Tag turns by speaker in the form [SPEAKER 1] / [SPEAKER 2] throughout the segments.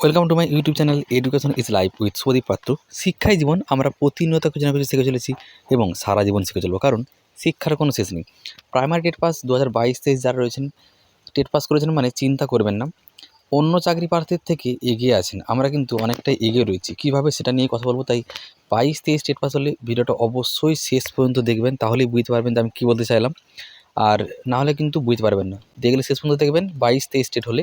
[SPEAKER 1] Welcome to my YouTube channel education is life with Sudip Patra শিক্ষাই জীবন, আমরা প্রতিনিয়ত কিছু না কিছু শিখে চলেছি এবং সারা জীবন শিখে চলবো। কারণ শিক্ষার কোনো শেষ নেই। প্রাইমারি টেট পাস দু হাজার বাইশ তেইশ যারা রয়েছেন টেট পাস করেছেন মানে চিন্তা করবেন না। অন্য চাকরি প্রার্থীর থেকে এগিয়ে আছেন। আমরা কিন্তু অনেকটাই এগিয়ে রয়েছি। কীভাবে সেটা নিয়ে কথা বলব তাই বাইশ তেইশ টেট পাস হলে ভিডিওটা অবশ্যই শেষ পর্যন্ত দেখবেন। তাহলেই বুঝতে পারবেন যে আমি কী বলতে চাইলাম। আর না হলে কিন্তু বুঝতে পারবেন না। দেখলে শেষ পর্যন্ত দেখবেন বাইশ তেইশ স্টেট হলে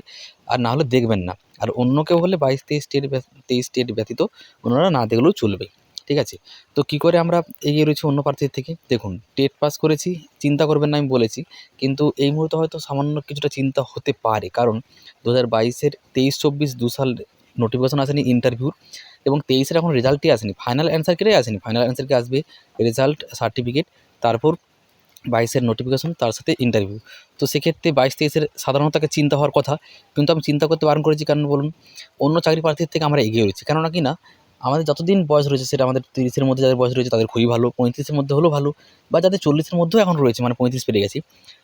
[SPEAKER 1] আর না হলে দেখবেন না। আর অন্য কেউ হলে বাইশ তেইশ স্টেট তেইশ স্টেট ব্যতীত ওনারা না দেখলেও চলবে। ঠিক আছে? তো কী করে আমরা এগিয়ে রয়েছি অন্য প্রার্থীর থেকে? দেখুন, টেট পাস করেছি, চিন্তা করবেন না আমি বলেছি। কিন্তু এই মুহূর্তে হয়তো সামান্য কিছুটা চিন্তা হতে পারে। কারণ দু হাজার বাইশের তেইশ চব্বিশ দু সাল নোটিফিকেশন আসেনি ইন্টারভিউর এবং তেইশের এখন রেজাল্টই আসেনি। ফাইনাল অ্যান্সার কেটে আসেনি। ফাইনাল অ্যান্সার কি আসবে রেজাল্ট সার্টিফিকেট তারপর বাইশের নোটিফিকেশন তার সাথে ইন্টারভিউ তো সেক্ষেত্রে বাইশ তেইশের সাধারণত তাকে চিন্তা হওয়ার কথা, কিন্তু আমি চিন্তা করতে বারণ করেছি, কারণ বলুন, অন্য চাকরি প্রার্থীর থেকে আমরা এগিয়ে রয়েছি। কেননা কি না, আমাদের যতদিন বয়স রয়েছে, সেটা আমাদের তিরিশের মধ্যে যাদের বয়স রয়েছে, তাদের খুবই ভালো। পঁয়ত্রিশের মধ্যে হলেও ভালো, বা যাদের চল্লিশের মধ্যেও এখন রয়েছে মানে পঁয়ত্রিশ পেরিয়ে গেছি।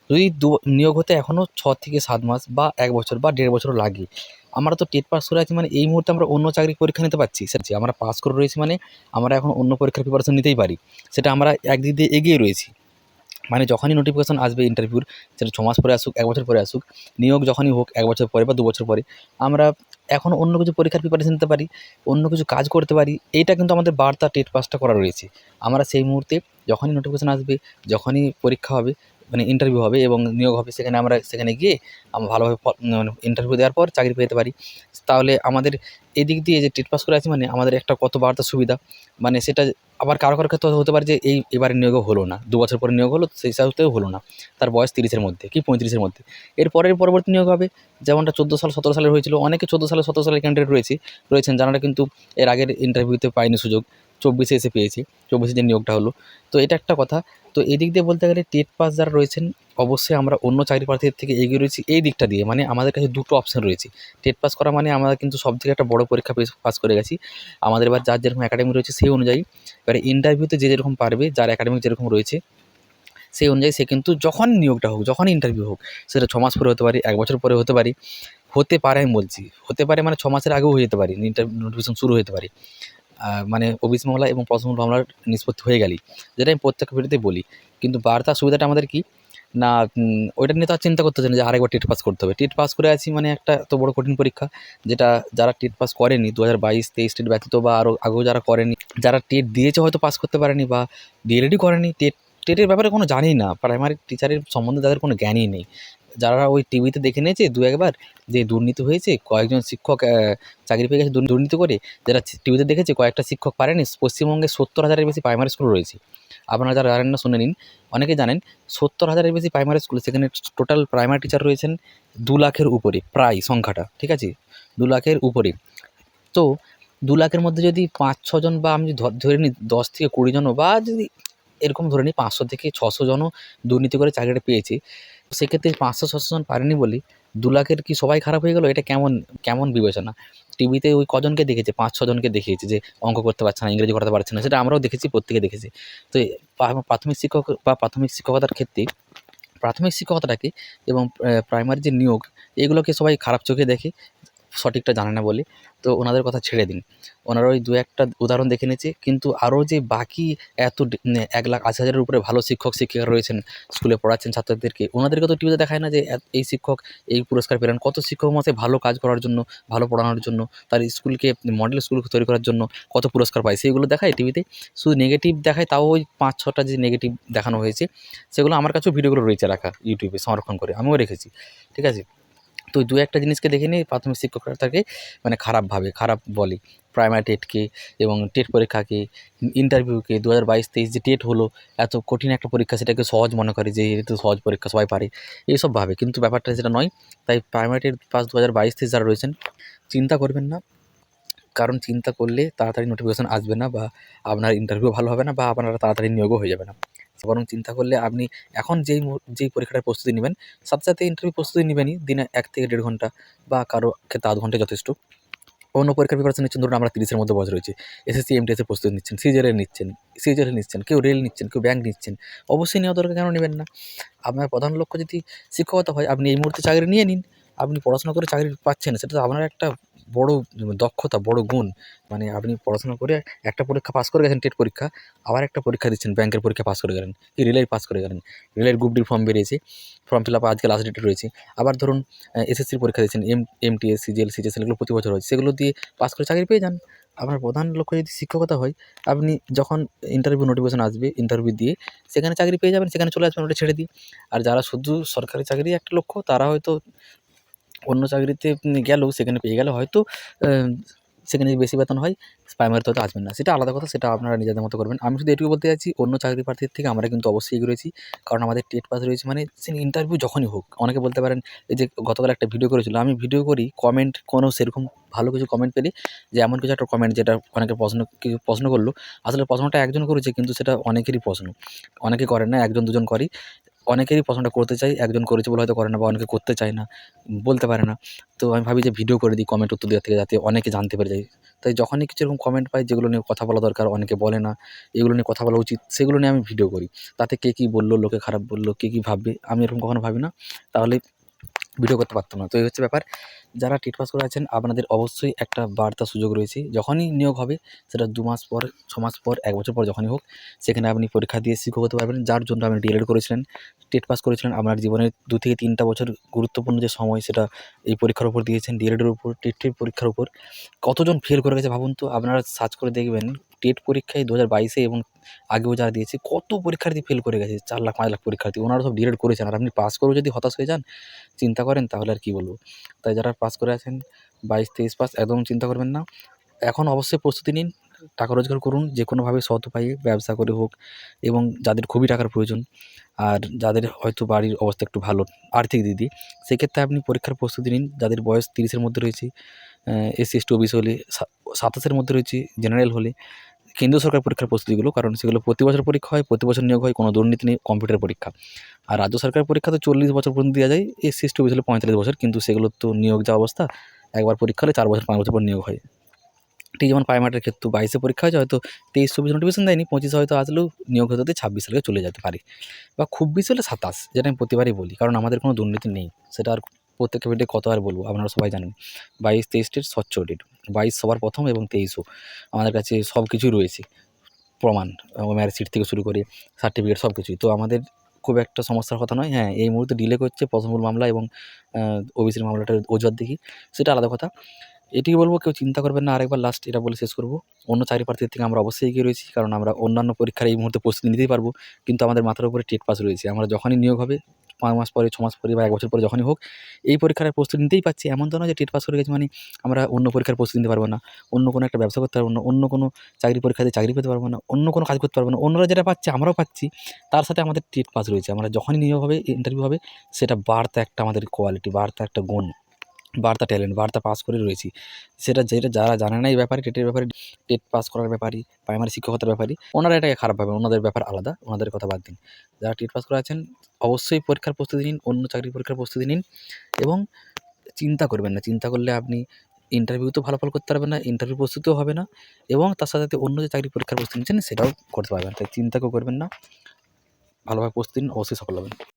[SPEAKER 1] যদি দু, নিয়োগ হতে এখনও ছ থেকে সাত মাস, বা এক বছর, বা দেড় বছর লাগে। আমরা তো টেট পাস করে আছি মানে এই মুহূর্তে আমরা অন্য চাকরির পরীক্ষা নিতে পারছি। স্যার আমরা পাস করে রয়েছি মানে আমরা এখন অন্য পরীক্ষার প্রিপারেশন নিতেই পারি। সেটা আমরা একদিক দিয়ে এগিয়ে রয়েছি। মানে যখনই নোটিফিকেশন আসবে ইন্টারভিউর সেটা ছমাস পরে আসুক, এক বছর পরে আসুক, নিয়োগ যখনই হোক, এক বছর পরে বা দু বছর পরে, আমরা এখন অন্য কিছু পরীক্ষার প্রিপারেশন নিতে পারি, অন্য কিছু কাজ করতে পারি, এইটা কিন্তু আমাদের বার্তা টেট পাসটা করা রয়েছে। আমরা সেই মুহূর্তে যখনই নোটিফিকেশন আসবে, যখনই পরীক্ষা হবে মানে ইন্টারভিউ হবে এবং নিয়োগ হবে সেখানে আমরা সেখানে গিয়ে আমরা ভালোভাবে ইন্টারভিউ দেওয়ার পর চাকরি পেতে পারি। তাহলে আমাদের এদিক দিয়ে যে টেট পাস করে আছি মানে আমাদের একটা কত বার্তা সুবিধা? মানে সেটা আবার কারও কারও ক্ষেত্রে হতে পারে যে এই এবারে নিয়োগও হলো না, দু বছর পরে নিয়োগ হলো, সেই সাথেও হলো না। তার বয়স তিরিশের মধ্যে কি পঁয়ত্রিশের মধ্যে। এর পরের পরবর্তী নিয়োগ হবে, যেমনটা চোদ্দ সাল, সতেরো সালের হয়েছিল, অনেকে চোদ্দ সালে, সতেরো সালের ক্যান্ডিডেট রয়েছে, রয়েছেন যারা কিন্তু এর আগের ইন্টারভিউতে পায়নি সুযোগ। চব্বিশে এসে পেয়েছি, চব্বিশে যে নিয়োগটা হলো। তো এটা একটা কথা। তো এদিক দিয়ে বলতে গেলে টেট পাস যারা রয়েছেন, অবশ্যই আমরা অন্য চাকরি প্রার্থীর থেকে এগিয়ে রয়েছি এই দিকটা দিয়ে। মানে আমাদের কাছে দুটো অপশান রয়েছে। টেট পাস করা মানে আমরা কিন্তু সব থেকে একটা বড় পরীক্ষা পাস করে গেছি। আমাদের এবার যার যেরকম একাডেমি রয়েছে সেই অনুযায়ী এবারে ইন্টারভিউতে যে যেরকম পারবে, যার একাডেমিক যেরকম রয়েছে, সেই অনুযায়ী সে কিন্তু যখন নিয়োগটা হোক, যখন ইন্টারভিউ হোক, সেটা ছ মাস পরে হতে পারে, এক বছর পরে হতে পারে হতে পারে আমি বলছি, হতে পারে মানে ছ মাসের আগেও হয়ে যেতে পারে নোটিফিকেশন শুরু হতে পারে। মানে ওবিসি মামলা এবং প্রথম মামলার নিষ্পত্তি হয়ে গেলি। যেটা আমি প্রত্যেক ভিডিওতে বলি। কিন্তু বার্তার সুবিধাটা আমাদের কি? না ওইটা নিয়ে তো আর চিন্তা করতে হচ্ছে না যে আরেকবার টেট পাস করতে হবে। টেট পাস করে আছি মানে একটা এত বড় কঠিন পরীক্ষা, যেটা যারা টেট পাস করেনি দু হাজার বাইশ, তেইশ টেট ব্যতীত বা আরও আগেও যারা করেনি, যারা টেট দিয়েছে হয়তো পাস করতে পারেনি বা ডিএলএডি করেনি, টেট, টেটের ব্যাপারে কোনো জানি না। প্রাইমারি টিচারের সম্বন্ধে তাদের কোনো জ্ঞানই নেই। যারা ওই টিভিতে দেখে নিয়েছে দু একবার যে দুর্নীতি হয়েছে, কয়েকজন শিক্ষক চাকরি পেয়ে গেছে দুর্নীতি করে, যারা টিভিতে দেখেছে কয়েকটা শিক্ষক পারেনি, পশ্চিমবঙ্গে সত্তর হাজারের বেশি প্রাইমারি স্কুল রয়েছে। আপনারা যারা জানেন না, শুনে নিন। অনেকে জানেন, সত্তর হাজারের বেশি প্রাইমারি স্কুল সেখানে টোটাল প্রাইমারি টিচার রয়েছেন দু লাখের উপরে, প্রায় সংখ্যাটা, ঠিক আছে? দু লাখের উপরে। তো দু লাখের মধ্যে যদি পাঁচ ছজন বা আমি ধরে নিই দশ থেকে কুড়ি জনও বা যদি এরকম ধরে নিই পাঁচশো থেকে ছশো জনও দুর্নীতি করে চাকরিটা পেয়েছে সেক্ষেত্রে পাঁচশো, ছশো জন পারেনি বলি, দু লাখের কি সবাই খারাপ হয়ে গেলো? এটা কেমন কেমন বিবেচনা? টিভিতে ওই কজনকে দেখেছে, পাঁচ ছজনকে দেখিয়েছে যে অঙ্ক করতে পারছে না, ইংরেজি করতে পারছে না, সেটা আমরাও দেখেছি, প্রত্যেকে দেখেছি। তো প্রাথমিক শিক্ষক বা প্রাথমিক শিক্ষকতার ক্ষেত্রে, প্রাথমিক শিক্ষকতাটাকে এবং প্রাইমারি যে নিয়োগ, এগুলোকে সবাই খারাপ চোখে দেখে সঠিকটা জানে না বলে, তো ওনাদের কথা ছেড়ে দিন। ওনারা ওই দু একটা উদাহরণ দেখে নিয়েছে, কিন্তু আরও যে বাকি এত এক লাখ আশি হাজারের উপরে ভালো শিক্ষক, শিক্ষিকা রয়েছেন, স্কুলে পড়াচ্ছেন ছাত্রদেরকে, ওনাদেরকে তো টিভিতে দেখায় না যে এই শিক্ষক এই পুরস্কার পেলেন। কত শিক্ষক মতে ভালো কাজ করার জন্য, ভালো পড়ানোর জন্য, তার স্কুলকে, মডেল স্কুল তৈরি করার জন্য কত পুরস্কার পায়, সেইগুলো দেখায় টিভিতে। শুধু নেগেটিভ দেখায়, তাও ওই পাঁচ, ছটা যে নেগেটিভ দেখানো হয়েছে, সেগুলো আমার কাছেও ভিডিওগুলো রয়েছে রাখা ইউটিউবে সংরক্ষণ করে, আমিও রেখেছি, ঠিক আছে? তো দু একটা জিনিসকে দেখে নিয়ে প্রাথমিক শিক্ষকরা তাকে মানে খারাপ ভাবে, খারাপ বলে। প্রাইমারি টেটকে এবং টেট পরীক্ষাকে ইন্টারভিউকে দু হাজার বাইশ তেইশ যে টেট হলো, এত কঠিন একটা পরীক্ষা সেটাকে সহজ মনে করে যে এটা সহজ পরীক্ষা সবাই পারে। এইসব ভাবে। কিন্তু ব্যাপারটা সেটা নয়, তাই প্রাইমারি টেট পাস দু হাজার বাইশ তেইশ যারা রয়েছেন, চিন্তা করবেন না। কারণ চিন্তা করলে তাড়াতাড়ি নোটিফিকেশান আসবে না বা আপনার ইন্টারভিউ ভালো হবে না বা আপনারা তাড়াতাড়ি নিয়োগও হয়ে যাবে না। বরং চিন্তা করলে আপনি এখন যেই যেই পরীক্ষাটার প্রস্তুতি নেবেন সাথে সাথে ইন্টারভিউ প্রস্তুতি নেবেনই, দিনে এক থেকে দেড় ঘণ্টা বা কারও ক্ষেত্রে আধ ঘণ্টা যথেষ্ট। অন্য পরীক্ষার প্রিপারেশন নিচ্ছেন, ধরুন আমরা তিরিশের মধ্যে বয়স রয়েছে এসএসসি এমটিএসের প্রস্তুতি নিচ্ছেন সিজারের নিচ্ছেন সিজারের নিচ্ছেন, কেউ রেল নিচ্ছেন, কেউ ব্যাংক নিচ্ছেন, অবশ্যই নেওয়া দরকার কেন নেবেন না? আপনার প্রধান লক্ষ্য যদি শিক্ষকতা হয়, আপনি এই মুহূর্তে চাকরি নিয়ে নিন, আপনি পড়াশোনা করে চাকরি পাচ্ছেন সেটা তো আপনার একটা বড় দক্ষতা, বড় গুণ মানে আপনি পড়াশোনা করে একটা পরীক্ষা পাস করে গেছেন, টেট পরীক্ষা, আবার একটা পরীক্ষা দিচ্ছেন ব্যাংকের পরীক্ষা পাস করে গেলেন, কি রেলের পাস করে গেলেন, রেলের গ্রুপ ডির ফর্ম বেরিয়েছে ফর্ম ফিল আপ আজকে লাস্ট ডেটে রয়েছে, আবার ধরুন এসএসসির পরীক্ষা দিচ্ছেন এম এমটিএস সিজিএল সিজিএল এগুলো প্রতি বছর হয়, সেগুলো দিয়ে পাস করে চাকরি পেয়ে যান। আপনার প্রধান লক্ষ্য যদি শিক্ষকতা হয়, আপনি যখন ইন্টারভিউ নোটিফিকেশন আসবে ইন্টারভিউ দিয়ে, সেখানে চাকরি পেয়ে যাবেন, সেখানে চলে আসবেন, ওটা ছেড়ে দিয়ে। আর যারা শুধু সরকারি চাকরি একটা লক্ষ্য, তারা হয়তো অন্য চাকরিতে গেলেও সেখানে পেয়ে গেলে হয়তো সেখানে বেশি বেতন হয় প্রাইমারিতে হয়তো আসবেন না। সেটা আলাদা কথা, সেটা আপনারা নিজেদের মতো করবেন। আমি শুধু এটুকু বলতে চাইছি অন্য চাকরি প্রার্থীর থেকে আমরা কিন্তু অবশ্যই রয়েছি। কারণ আমাদের টেট পাস রয়েছে মানে ইন্টারভিউ যখনই হোক, অনেকে বলতে পারেন, এই যে গতকাল একটা ভিডিও করেছিল, আমি ভিডিও করি কমেন্ট কোনো সেরকম ভালো কিছু কমেন্ট পেলে, যে এমন কিছু একটা কমেন্ট যেটা অনেকে প্রশ্ন, কেউ প্রশ্ন করল। আসলে প্রশ্নটা একজন করেছে, কিন্তু সেটা অনেকেরই প্রশ্ন। অনেকে করেন না, একজন দুজন করেই অনেকেরই প্রশ্নটা করতে চাই, একজন করেছে বলে হয়তো করে না বা অনেকে করতে চায় না, বলতে পারে না। তো আমি ভাবি যে ভিডিও করে দিই কমেন্ট উত্তর দেওয়ার থেকে যাতে অনেকে জানতে পেরে যায়। তাই যখনই কিছু এরকম কমেন্ট পাই, যেগুলো নিয়ে কথা বলা দরকার, অনেকে বলে না, এগুলো নিয়ে কথা বলা উচিত, সেগুলো নিয়ে আমি ভিডিও করি। তাতে কে কী বলল, লোকে খারাপ বলল, কে কী ভাববে, আমি এরকম কখনো ভাবি না। তাহলে ভিডিও করতে পারতাম না। তো এই হচ্ছে ব্যাপার। যারা টেট পাস করে আছেন, আপনাদের অবশ্যই একটা বার্তা সুযোগ রয়েছে। যখনই নিয়োগ হবে, সেটা দু মাস পর, ছ মাস পর, এক বছর পর যখনই হোক, সেখানে আপনি পরীক্ষা দিয়ে শিক্ষক হতে পারবেন। যার জন্য আপনি ডিএলএড করেছিলেন, টেট পাস করেছিলেন, আপনার জীবনের দু থেকে তিনটা বছর গুরুত্বপূর্ণ যে সময়, সেটা এই পরীক্ষার উপর দিয়েছেন, ডিএলএডের উপর টেটের পরীক্ষার উপর। কতজন ফেল করে গেছে ভাবুন তো? আপনারা সার্চ করে দেখবেন টেট পরীক্ষায় দু হাজার বাইশে এবং আগেও যারা দিয়েছে, কত পরীক্ষার্থী ফেল করে গেছে? চার লাখ, পাঁচ লাখ পরীক্ষার্থী। ওনারা সব ডিএলএড করেছেন। আর আপনি পাস করেও যদি হতাশ হয়ে যান, চিন্তা করেন তাহলে আর কী বলব? তাই যারা পাস করে আছেন, বাইশ, তেইশ পাস একদম চিন্তা করবেন না। এখন অবশ্যই প্রস্তুতি নিন, টাকা রোজগার করুন, যে কোনোভাবে সৎ উপায়ে ব্যবসা করে হোক এবং যাদের খুবই টাকার প্রয়োজন আর যাদের হয়তো বাড়ির অবস্থা একটু ভালো, আর্থিক দিদি সেক্ষেত্রে আপনি পরীক্ষার প্রস্তুতি নিন। যাদের বয়স তিরিশের মধ্যে রয়েছে এসসি, এসটি, ওবিসি হলে সাতাশের মধ্যে রয়েছে, জেনারেল হলে কেন্দ্রীয় সরকার পরীক্ষার প্রস্তুতিগুলো, কারণ সেগুলো প্রতি বছর পরীক্ষা হয়, প্রতি বছর নিয়োগ হয় কোনো দুর্নীতি নেই, কম্পিউটার পরীক্ষা। আর রাজ্য সরকারের পরীক্ষা তো চল্লিশ বছর পর্যন্ত দেওয়া যায় এসসি এসটি ওবিসি হলে পঁয়তাল্লিশ বছর, কিন্তু সেগুলোর তো নিয়োগ যা অবস্থা, একবার পরীক্ষা হলে চার বছর, পাঁচ বছর পর নিয়োগ হয়। ঠিক যেমন প্রাইমারির ক্ষেত্রে বাইশে পরীক্ষা হয়েছে হয়তো তেইশ, চব্বিশ নোটিফিকেশন দেয়নি, পঁচিশে হয়তো আসলেও নিয়োগ হতে হতে ছাব্বিশ সালে চলে যেতে পারে। বা খুব বেশি হলে সাতাশ, যেটা আমি প্রতিবারই বলি, কারণ আমাদের কোনো দুর্নীতি নেই, সেটা আর প্রত্যেকটা ভিডিও কত আর বলব, আপনারা সবাই জানেন। বাইশ, তেইশ ডেট স্বচ্ছ ডেট বাইশ সবার প্রথম এবং তেইশও আমাদের কাছে সব কিছুই রয়েছে, প্রমাণ। ম্যারেজ সিট থেকে শুরু করে সার্টিফিকেট সব কিছুই। তো আমাদের খুব একটা সমস্যার কথা নয় হ্যাঁ এই মুহূর্তে ডিলে করছে প্রথমমূল মামলা এবং ওবিসির মামলাটার অজুহাত দেখি। সেটা আলাদা কথা। এটিই বলব, কেউ চিন্তা করবেন না, আরেকবার লাস্ট এটা বলে শেষ করব। অন্য চাকরি প্রার্থীর থেকে আমরা অবশ্যই এগিয়ে রয়েছি, কারণ আমরা অন্যান্য পরীক্ষার এই মুহূর্তে প্রস্তুতি নিতেই পারব। কিন্তু আমাদের মাথার উপরে টেট পাস রয়েছে। আমরা যখনই নিয়োগ হবে পাঁচ মাস পরে, ছ মাস পরে বা এক বছর পরে যখনই হোক, এই পরীক্ষার প্রস্তুতি নিতেই পারছি। এমন তো নয় যে টেট পাস করে গেছি মানে আমরা অন্য পরীক্ষার প্রস্তুতি নিতে পারব না। অন্য কোনো একটা ব্যবসা করতে পারব না, অন্য কোনো চাকরি পরীক্ষা দিয়ে চাকরি পেতে পারব না, অন্য কোনো কাজ করতে পারব না। অন্যরা যেটা পাচ্ছে আমরাও পাচ্ছি। তার সাথে আমাদের টেট পাস রয়েছে। আমরা যখনই নিয়োগ হবে ইন্টারভিউ হবে, সেটা বার্তা একটা আমাদের কোয়ালিটি বার্তা একটা গুণ। বার্তা ট্যালেন্ট, বার্তা পাস করে রয়েছি। সেটা যেটা যারা জানে না এই ব্যাপারে, টেটের ব্যাপারে, টেট পাস করার ব্যাপারে প্রাইমারি শিক্ষকতার ব্যাপারে, ওনারা এটাকে খারাপ ভাবেন ওনাদের ব্যাপার আলাদা, ওনাদের কথা বাদ দিন। যারা টেট পাস করে আছেন অবশ্যই পরীক্ষার প্রস্তুতি নিন, অন্য চাকরির পরীক্ষার প্রস্তুতি নিন এবং চিন্তা করবেন না। চিন্তা করলে আপনি ইন্টারভিউ তো ভালো ফল করতে পারবেন না ইন্টারভিউ প্রস্তুতিও হবে না এবং তার সাথে সাথে অন্য যে চাকরি পরীক্ষার প্রস্তুতি নিচ্ছেন, সেটাও করতে পারবেন তাই চিন্তা করবেন না। ভালোভাবে প্রস্তুতি নিন, অবশ্যই সফল হবেন।